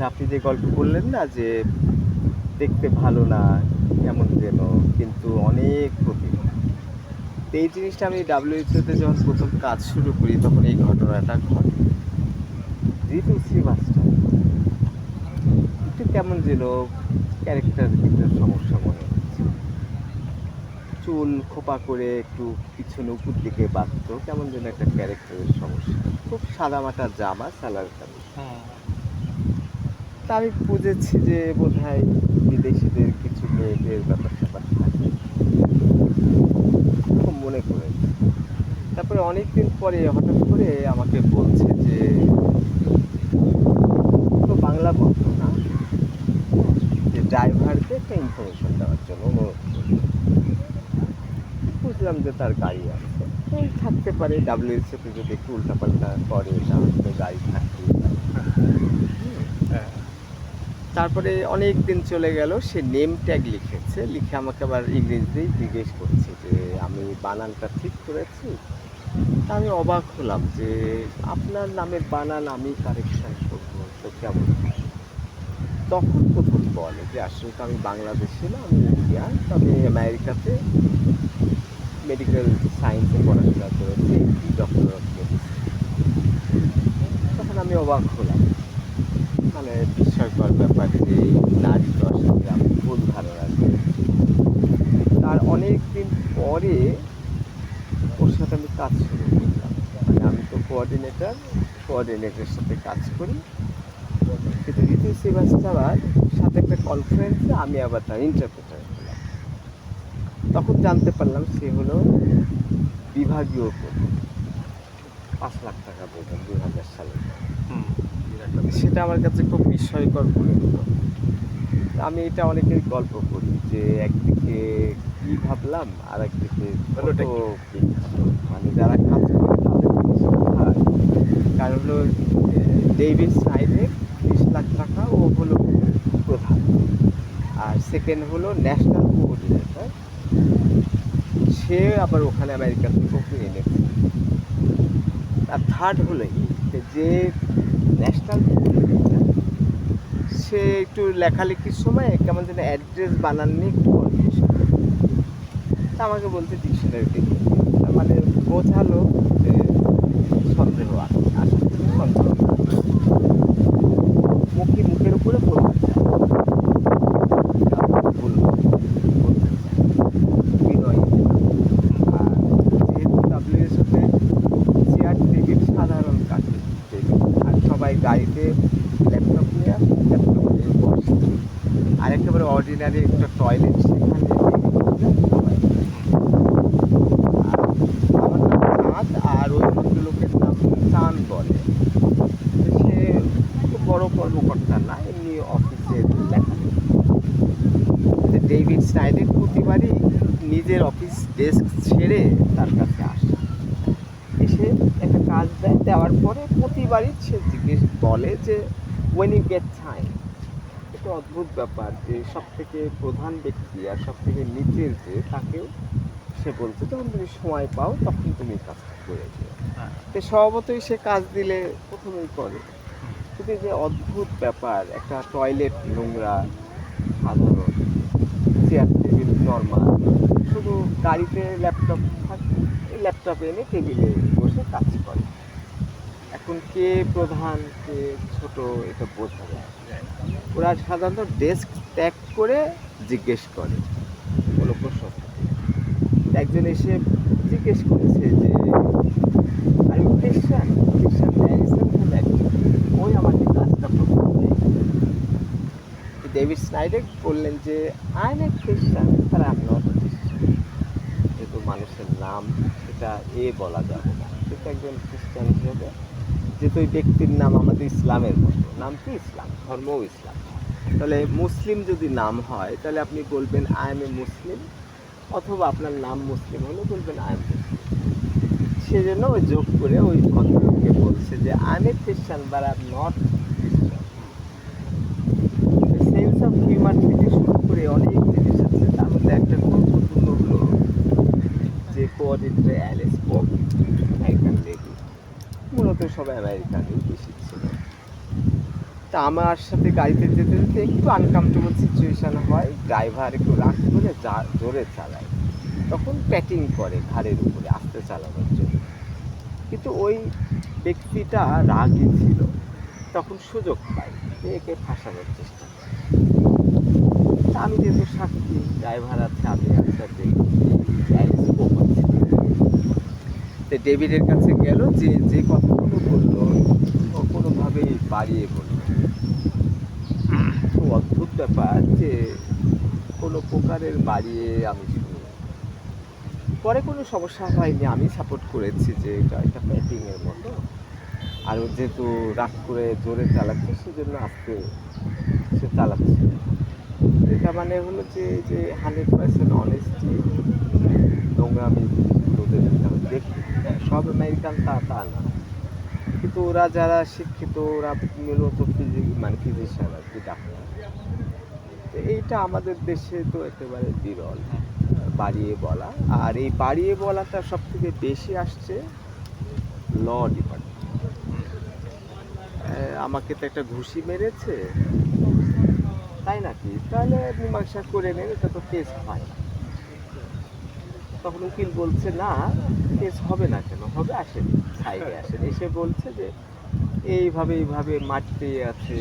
আচ্ছা আপনি যে গল্প বললেন না যে দেখতে ভালো না, কেমন যেন, কিন্তু অনেক প্রতিভা এই জিনিসটা আমি ডাব্লিউএইচওতে যখন প্রথম কাজ শুরু করি, তখন এই ঘটনাটা ঘটে। ঋতু শ্রীবাস্তব, একটু কেমন যেন ক্যারেক্টার একটু সমস্যা মনে হচ্ছে। চুল খোপা করে একটু পিছনে উপর দিকে বাঁধতো, কেমন যেন একটা ক্যারেক্টারের সমস্যা। খুব সাদামাটা জামা সালার কামিজ। তা আমি বুঝেছি যে বোধ হয় বিদেশিদের কিছু মেয়েদের ব্যাপার স্যাপার থাকে। মনে করে। তারপরে অনেকদিন পরে হঠাৎ করে আমাকে বলছে যে বাংলা বলতো না? যে ড্রাইভারকে একটা ইনফরমেশন দেওয়ার জন্য অনুরোধ। বুঝলাম যে তার গাড়ি আছে। থাকতে পারে। ডাব্লিউএসএতে যদি একটু উল্টাপাল্টা করে, তাহলে গাড়ি থাকতেই পারে। হ্যাঁ। তারপরে অনেক দিন চলে গেল, সে নেম ট্যাগ লিখেছে, লিখে আমাকে আবার ইংরেজিতেই জিজ্ঞেস করছে যে, আমি বানানটা ঠিক করেছি? তা আমি অবাক হলাম যে, আপনার নামের বানান আমি কারেকশন করব, তো কেমন? তখন প্রথম বলে যে, আসলে তো আমি বাংলাদেশি না, আমি ইন্ডিয়ান, তবে আমেরিকাতে মেডিকেল সায়েন্সে পড়াশোনা করেছি ডক্টর অফ মেডিসিন তখন আমি অবাক হলাম। মানে বিস্ময়কর ব্যাপার যে এই নারী দর্শকে আমি ভুল ধারণা করেছি তার অনেক দিন পরে ওর সাথে আমি কাজ শুরু করলাম। মানে আমি তো কোঅর্ডিনেটর কোঅর্ডিনেটরের সাথে কাজ করি। কিন্তু ঋতু শ্রীবাস্তবার সাথে একটা কনফারেন্সে আমি আবার তার ইন্টারপ্রেটার হলাম। তখন জানতে পারলাম সে হলো বিভাগীয় পাঁচ লাখ টাকা বেতন দুই হাজার সালে। সেটা আমার কাছে খুব বিস্ময়কর মনে হলো। আমি এটা অনেকের গল্প করি যে একদিকে কি ভাবলাম আর একদিকে মানে যারা কাজ করে তাদের কারণ হলো ডেভিড সাইডে বিশ লাখ টাকা ও হলো প্রধান। আর সেকেন্ড হলো ন্যাশনাল কোঅর্ডিনেটর সে আবার ওখানে আমেরিকান থেকে এনেছে আর থার্ড হলো যে ন্যাশনাল সে একটু লেখালেখির সময় কেমন যেন অ্যাড্রেস বানান নিয়ে একটু তা আমাকে বলতে ডিকশনারি দেখে তার মানে বোঝালো যে সন্দেহ আসলে সন্দেহ মুখে মুখের উপরে বলতে চায় ভুল বলতে চায় বিনয়ী আর যেহেতু ডাব্লিউএসওতে চেয়ার টেবিল সাধারণ কাঠের টেবিল আর সবাই গাড়িতে ল্যাপটপ নিয়ে আসে ল্যাপটপ নিয়ে বসে আর একেবারে অর্ডিনারি একটা টয়লেট সেখানে টেবিল সবাই আর আমার নাম চাঁদ আর ওই ভদ্রলোকের নাম চাঁদ বলে তো সে খুব বড় কর্মকর্তা না এমনি অফিসের যে ডেভিড স্নাইডের প্রতিবারই নিজের অফিস ডেস্ক ছেড়ে তার কাছে আসে। এসে একটা কাজ দেয় দেওয়ার পরে প্রতিবারই সে জিজ্ঞেস বলে যে ওয়েন ইউ গেট টাইম এটা অদ্ভুত ব্যাপার যে সব থেকে প্রধান ব্যক্তি আর সব থেকে নিচের যে তাকেও সে বলছে যখন তুমি সময় পাও তখন তুমি কাজটা করে দিও হ্যাঁ। তো স্বভাবতই সে কাজ দিলে প্রথমেই করে। এই যে অদ্ভুত ব্যাপার একটা টয়লেট নোংরা সাধারণ চেয়ার টেবিল নর্মাল শুধু গাড়িতে ল্যাপটপ থাকে এই ল্যাপটপ এনে টেবিলে বসে কাজ করে। এখন কে প্রধান কে ছোট এটা বোঝা যায়। ওরা সাধারণত ডেস্ক ত্যাগ করে জিজ্ঞেস করে। কোনো প্রশ্ন। একজন এসে জিজ্ঞেস করেছে যে আমি খ্রিস্টান খ্রিস্টান ওই আমাকে কাজটা প্রথম দেয় স্নাইডের বললেন যে আই এম এ খ্রিস্টান তারা আম নট যেহেতু মানুষের নাম, সেটা এ বলা যাবে না। কিন্তু একজন খ্রিস্টান হিসেবে, যেহেতু ওই ব্যক্তির নাম আমাদের ইসলামের মতো, নাম কি ইসলাম? ধর্মও ইসলাম। তাহলে মুসলিম যদি নাম হয়, তাহলে আপনি বলবেন আই এম এ মুসলিম অথবা আপনার নাম মুসলিম হলে বলবেন আই এম মুসলিম সেজন্য ওই যোগ করে ওই ভদ্রলোককে বলছে যে I am a Christian but I am not Christian sense of humour থেকে শুরু করে অনেক জিনিস আছে তার মধ্যে একটা গুরুত্বপূর্ণ হলো যে coordinator Alice Pop American lady মূলত সবাই আমেরিকানই বেশি ছিল। তা আমার সাথে গাড়িতে যেতে যেতে একটু আনকমফোর্টেবল সিচুয়েশন হয়। ড্রাইভার একটু রাগ করে জোরে চালায়। তখন প্যাটিং করে ঘাড়ের উপরে আস্তে চালানোর জন্য। কিন্তু ওই ব্যক্তিটা রাগই ছিল। তখন সুযোগ পাই একে ফাঁসানোর চেষ্টা করে। আমি যেহেতু সাক্ষী ড্রাইভার আছে, আমি আছে তো ডেভিডের কাছে গেল যে যে কথাগুলো বলল, ও কোনোভাবেই বাড়িয়ে বলল অদ্ভুত ব্যাপার যে কোনো প্রকারের বাড়িয়ে আমি শুনি পরে কোনো সমস্যা হয়নি, আমি সাপোর্ট করেছি যে এটা একটা ব্যাটিংয়ের মতো। আর ও যেহেতু রাগ করে জোরে চালাচ্ছে, সেজন্য আজকে সে চালাচ্ছে এটা মানে হলো যে যে হান্ড্রেড পার্সেন্ট অনেস্টি নোংরামি ওদের দেখি, সব আমেরিকান তা তা না। কিন্তু ওরা যারা শিক্ষিত, ওরা মূলত ফিজিক মানে ফিজিশিয়ান আর কি ডাক্তার তো এইটা আমাদের দেশে তো একেবারে বিরল। বাড়িয়ে বলা। আর এই বাড়িয়ে বলাটা সব থেকে বেশি আসছে ল ডিপার্টমেন্ট আমাকে তো একটা ঘুষি মেরেছে। তাই নাকি? তাহলে মীমাংসা করে নেন, এটা তো কেস হয় না তখন উকিল বলছে না কেস হবে না কেন? হবে আসেন। সাইডে আসেন। এসে বলছে যে এইভাবে এইভাবে মারতে আছে।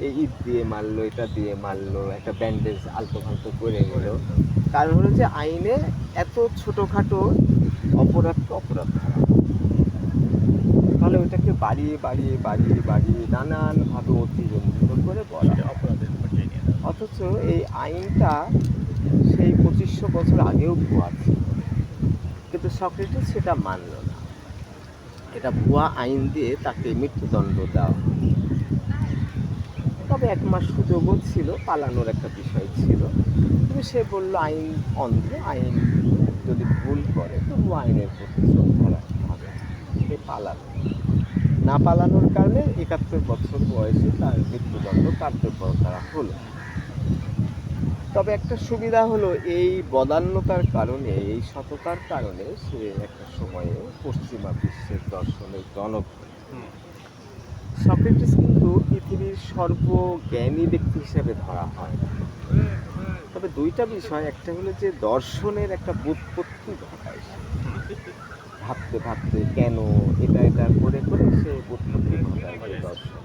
এই ইট দিয়ে মারলো এটা দিয়ে মারলো একটা ব্যান্ডেজ আলতো ফালতো করে নিল। কারণ হলো যে আইনে এত ছোটোখাটো অপরাধকে অপরাধ ধরা তাহলে ওইটাকে বাড়িয়ে বাড়িয়ে বাড়িয়ে বাড়িয়ে নানানভাবে অতিরঞ্জিত করে বলা অপরাধের। অথচ এই আইনটা পঁচিশশো বছর আগেও ভুয়া ছিল। কিন্তু সক্রেটিস সেটা মানল না। এটা ভুয়া আইন দিয়ে তাকে মৃত্যুদণ্ড দেওয়া। তবে এক মাস সুযোগও ছিল, পালানোর একটা বিষয় ছিল। কিন্তু সে বলল, আইন অন্ধ, আইন যদি ভুল করে, তবু আইনের প্রতি শ্রদ্ধা হবে। সে পালানো না পালানোর কারণে একাত্তর বছর বয়সে তার মৃত্যুদণ্ড কার্যকর করা হলো। তবে একটা সুবিধা হলো এই বদান্যতার কারণে এই সততার কারণে সে একটা সময়ে পশ্চিমা বিশ্বের দর্শনের জনক। সক্রেটিস কিন্তু পৃথিবীর সর্বজ্ঞানী ব্যক্তি হিসেবে ধরা হয় তবে দুইটা বিষয় একটা হলো যে দর্শনের একটা বুৎপত্তি ঘটায় সে। ভাবতে ভাবতে কেন এটা এটা করে করে সে বুৎপত্তি ঘটায় দর্শনে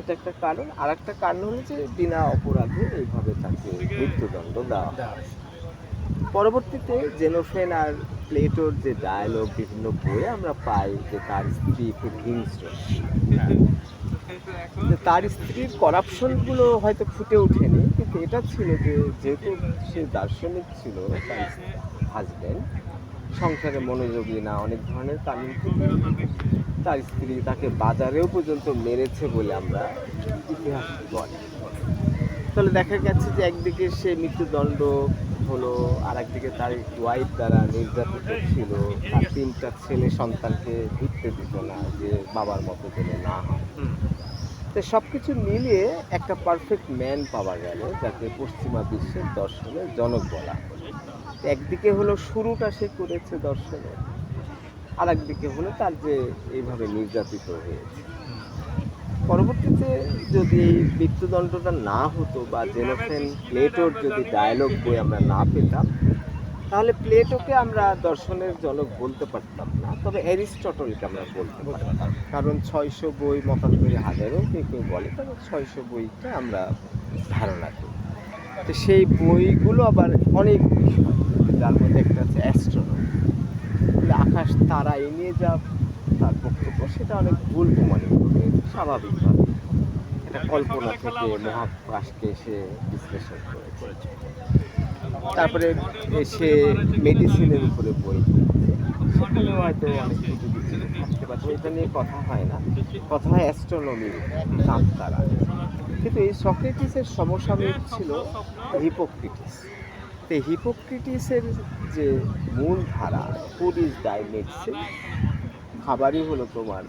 এটা একটা কারণ আর একটা কারণ হলো যে বিনা অপরাধে এইভাবে তাকে মৃত্যুদণ্ড দেওয়া। পরবর্তীতে জেনোফেন আর প্লেটোর যে ডায়ালগ বিভিন্ন বইয়ে আমরা পাই যে তার স্ত্রী খুব হিংস্র। তার স্ত্রীর করাপশনগুলো হয়তো ফুটে ওঠেনি, কিন্তু এটা ছিল যে যেহেতু সে দার্শনিক ছিল, তার হাজব্যান্ড সংসারে মনোযোগী না, অনেক ধরনের কারণ তার স্ত্রী তাকে বাজারেও পর্যন্ত মেরেছে বলে আমরা ইতিহাস বলে তাহলে দেখা গেছে যে একদিকে সে মৃত্যুদণ্ড হলো আর একদিকে তার ওয়াইফ দ্বারা নির্যাতিত ছিল তার তিনটা ছেলে সন্তানকে ঢুকতে দিত না যে বাবার মতো যেন না হয়। তো সব কিছু মিলিয়ে একটা পারফেক্ট ম্যান পাওয়া গেল যাকে পশ্চিমা বিশ্বের দর্শনের জনক বলা হয়। একদিকে হলো শুরুটা সে করেছে দর্শনে আর একদিকে হলো তার যে এইভাবে নির্যাতিত হয়েছে। পরবর্তীতে যদি এই মৃত্যুদণ্ডটা না হতো বা জেনোফেন প্লেটোর যদি ডায়লগ বই আমরা না পেতাম, তাহলে প্লেটোকে আমরা দর্শনের জনক বলতে পারতাম না, তবে অ্যারিস্টটলকে আমরা বলতে পারতাম। কারণ ছয়শো বই মতান্তরে হাজারও কেউ কেউ বলে, তবে ছয়শো বইটা আমরা ধারণা করি। তো সেই বইগুলো আবার অনেক যার মধ্যে একটা আছে অ্যাস্ট্রোনমি আকাশ তারা এই নিয়ে যা তার বক্তব্য সেটা অনেক ভুল প্রমাণিত স্বাভাবিকভাবে এটা কল্পনা থেকে মহাকাশকে সে বিশ্লেষণ করেছে। তারপরে সে মেডিসিনের উপরে বই। সেখানেও হয়তো অনেক কিছু থাকতে পারছে এটা নিয়ে কথা হয় না। কথা হয় অ্যাস্ট্রোনমির চাঁদ তারা কিন্তু এই সক্রেটিসের সমসাময়িক ছিল হিপোক্রিটিস। তো হিপোক্রিটিসের যে মূল ধারা ফুড ইজ ডাই মেডিসিন, খাবারই হলো তোমার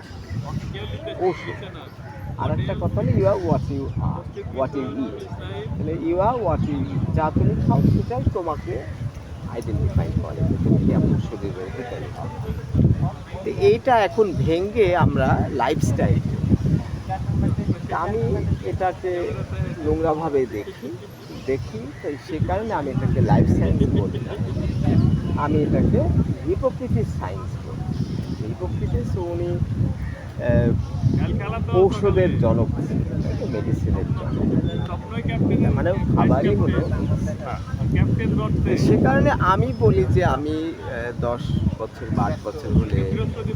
ওষুধ। আর একটা কথা হলো you are what you you eat তাহলে ইউ হোয়াট ইউ যা তুমি খাও সেটাই তোমাকে আইডেন্টিফাই করে যে তুমি কেমন শরীরের ভিতরে তো এইটা এখন ভেঙে আমরা লাইফস্টাইল আমি এটাকে নোংরাভাবে দেখি। দেখি, তো সে কারণে আমি এটাকে লাইফ সায়েন্স বলি না। আমি এটাকে হিপোক্রেটিস সায়েন্স বলি। হিপোক্রেটিস উনি ঔষধের জনক মেডিসিনের জনক। মানে খাবারই হলো সে কারণে আমি বলি যে আমি দশ বছর আট বছর হলে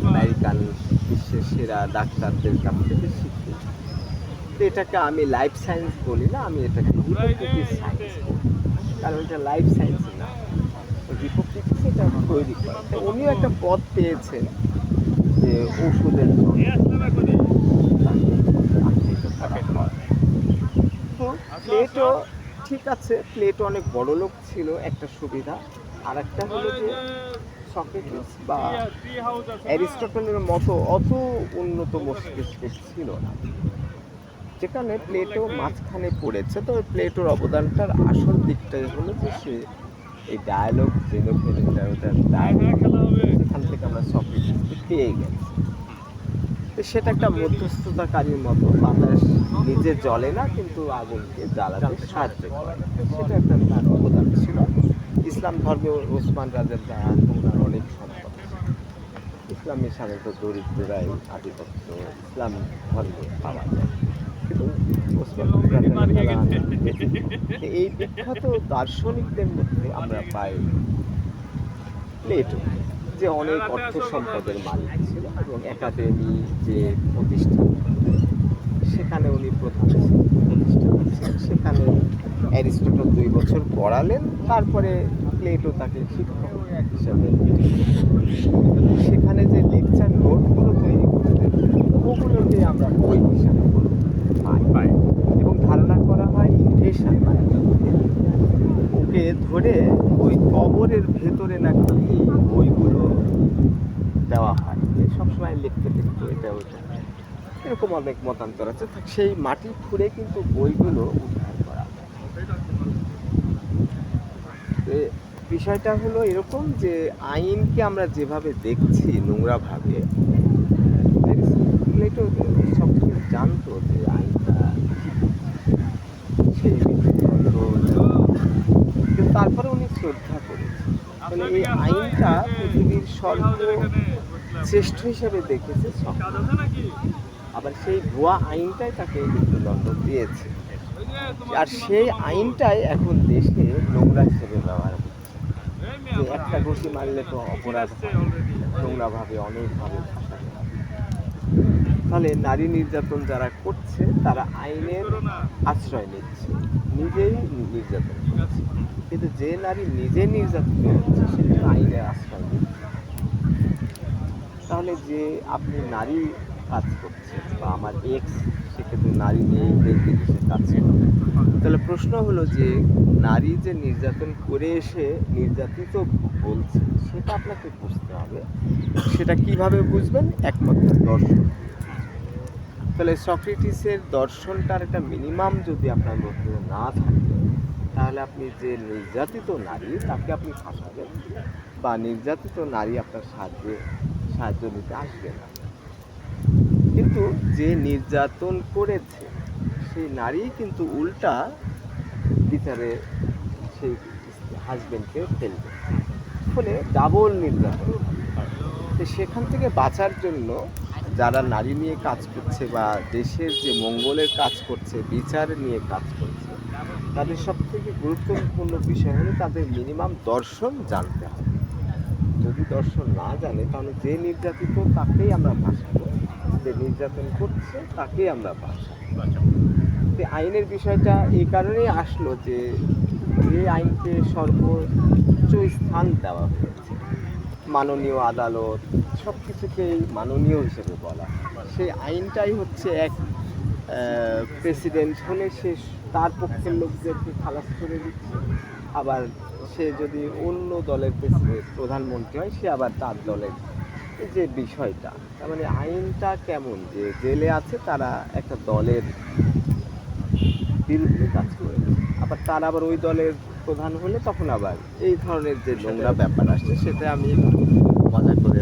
আমেরিকান বিশ্বের সেরা ডাক্তারদের কাছ থেকে শিখি। তো এটাকে আমি লাইফ সায়েন্স বলি না, আমি এটাকে হিপোক্রেটিস সায়েন্স বলি। কারণ এটা লাইফ সায়েন্স না। হিপোক্রেটিস এটা তৈরি করে। উনিও একটা পদ পেয়েছেন যে ওষুধের তো প্লেটও ঠিক আছে, প্লেট অনেক বড় লোক ছিল, একটা সুবিধা। আর একটা হলো যে সক্রেটিস বা অ্যারিস্টটলের মতো অত উন্নত মস্তিষ্কের ছিল না। যেখানে প্লেটো মাঝখানে পড়েছে তো প্লেটোর অবদানটার আসল দিকটা হলো যে সে এই ডায়ালগ জেনোফেনিটার ডায়ালগ সেখান থেকে আমরা সক্রেটিসকে পেয়ে গেছি। তো সেটা একটা মধ্যস্থতাকারীর মতো বাতাস নিজে জ্বলে না কিন্তু আগুনকে জ্বালাতে সাহায্য করে। সেটা একটা তার অবদান ছিল। ইসলাম ধর্মে ওসমান রাজার দায়ান ওনার অনেক সম্পদ। ইসলামের সাধারণত দরিদ্ররাই আধিপত্য ইসলাম ধর্মে পাওয়া যায়। ওসমান এই বিখ্যাত দার্শনিকদের মধ্যে আমরা পাই প্লেটো যে অনেক অর্থ সম্পদের মালিক ছিল এবং একাডেমি যে প্রতিষ্ঠান সেখানে উনি প্রধান ছিলেন, সেখানে অ্যারিস্টটল দুই বছর পড়ালেন তারপরে প্লেটো তাকে শিক্ষক হিসাবে সেখানে যে লেকচার নোটগুলো তৈরি করতেন ওগুলোকে আমরা বই হিসাবে পাই পাই। এবং ধারণা করা মানে ওকে ধরে ওই কবরের ভেতরে নাকি বইগুলো দেওয়া হয়। সবসময় লিখতে লিখতে এটা ওইটা। এরকম অনেক মতান্তর আছে। সেই মাটি খুঁড়ে কিন্তু বইগুলো উদ্ধার করা বিষয়টা হলো এরকম যে আইনকে আমরা যেভাবে দেখছি নোংরাভাবে সব কিছু জানতো যে আইনটা সেই কিন্তু তারপরে উনি শ্রদ্ধা করেছেন মানে এই আইনটা পৃথিবীর সর্ব শ্রেষ্ঠ হিসেবে দেখেছে। আবার সেই ভুয়া আইনটাই তাকে মৃত্যুদণ্ড দিয়েছে। আর সেই আইনটাই এখন দেশে নোংরা হিসেবে ব্যবহার হচ্ছে যে একটা ঘুষি মারলে তো অপরাধ নোংরাভাবে অনেকভাবে তাহলে নারী নির্যাতন যারা করছে তারা আইনের আশ্রয় নিচ্ছে। নিজেই নির্যাতন করছে। কিন্তু যে নারী নিজে নির্যাতিত হচ্ছে সে কিন্তু আইনের আশ্রয় তাহলে যে আপনি নারী কাজ করছেন বা আমার এক্স সে কিন্তু নারী নিয়ে বিদেশে কাজ করে তাহলে প্রশ্ন হলো যে নারী যে নির্যাতন করে এসে নির্যাতিত বলছে, সেটা আপনাকে বুঝতে হবে। সেটা কীভাবে বুঝবেন? একমাত্র দর্শন। তাহলে সক্রেটিসের দর্শনটার একটা মিনিমাম যদি আপনার মধ্যে না থাকে তাহলে আপনি যে নির্যাতিত নারী, তাকে আপনি ফাঁসাবেন? বা নির্যাতিত নারী আপনার সাহায্যে সাহায্য নিতে আসবে না। কিন্তু যে নির্যাতন করেছে, সেই নারী কিন্তু উল্টা বিচারে সেই হাজবেন্ডকে ফেলবে। ফলে ডাবল নির্যাতন। সেখান থেকে বাঁচার জন্য যারা নারী নিয়ে কাজ করছে বা দেশের যে মঙ্গলের কাজ করছে, বিচার নিয়ে কাজ করছে, তাদের সব থেকে গুরুত্বপূর্ণ বিষয় হলো তাদের মিনিমাম দর্শন জানতে হবে। যদি দর্শন না জানে, তাহলে যে নির্যাতিত, তাকেই আমরা ভাসাবো যে নির্যাতন করছে, তাকেই আমরা ভাসাবো আইনের বিষয়টা এই কারণেই আসলো যে যে আইনকে সর্বোচ্চ স্থান দেওয়া হয়েছে। মাননীয় আদালত সব কিছুকেই মাননীয় হিসেবে বলা। সেই আইনটাই হচ্ছে এক প্রেসিডেন্ট হলে সে তার পক্ষের লোকদেরকে খালাস করে দিচ্ছে। আবার সে যদি অন্য দলের প্রেসিডেন্ট প্রধানমন্ত্রী হয়, সে আবার তার দলের। যে বিষয়টা, তার মানে আইনটা কেমন? যে জেলে আছে, তারা একটা দলের বিরুদ্ধে কাজ করে। আবার তার আবার ওই দলের প্রধান হলে তখন আবার এই ধরনের যে নোংরা ব্যাপার আসছে সেটা আমি একটু মজা করে।